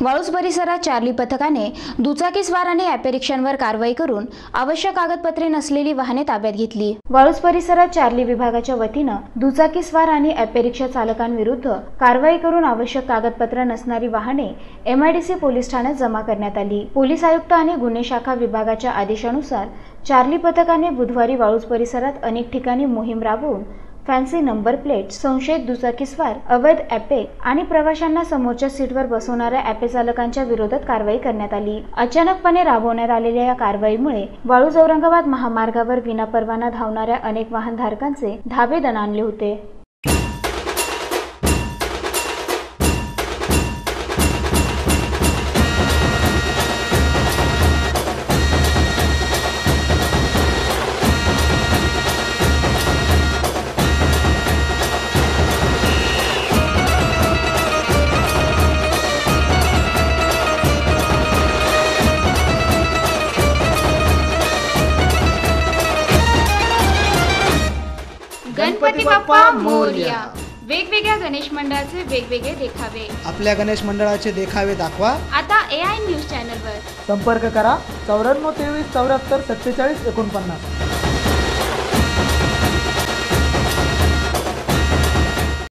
वाळूस परिसरात चार्ली पथकाने दुचाकीस्वार आणि ॲपे रिक्षांवर कारवाई करून आवश्यक कागदपत्रे नसलेली वाहने ताब्यात घेतली. वाळूस परिसरात चार्ली विभागाच्या वतीनं दुचाकीस्वार आणि ॲपे रिक्षा चालकांविरुद्ध कारवाई करून आवश्यक कागदपत्र नसणारी वाहने एमआयडीसी पोलीस ठाण्यात जमा करण्यात आली. पोलीस आयुक्त आणि गुन्हे शाखा विभागाच्या आदेशानुसार चार्ली पथकाने बुधवारी वाळूस परिसरात अनेक ठिकाणी मोहीम राबवून फॅन्सी नंबर प्लेट संशयित दुचाकीस्वार अवैध ॲपे आणि प्रवाशांना समोरच्या सीटवर बसवणाऱ्या ॲपे चालकांच्या विरोधात कारवाई करण्यात आली. अचानकपणे राबवण्यात आलेल्या या कारवाईमुळे वाळूज औरंगाबाद महामार्गावर विनापरवाना धावणाऱ्या अनेक वाहनधारकांचे धाबे दणाणले होते. गणपती बाप्पा मोरया. वेगवेगळ्या गणेश मंडळाचे वेगवेगळे देखावे आपल्या गणेश मंडळाचे देखावे दाखवा. आता ए आय न्यूज चॅनलवर. संपर्क करा चौऱ्याण्णव तेवीस चौऱ्याहत्तर सत्तेचाळीस एकोणपन्नास.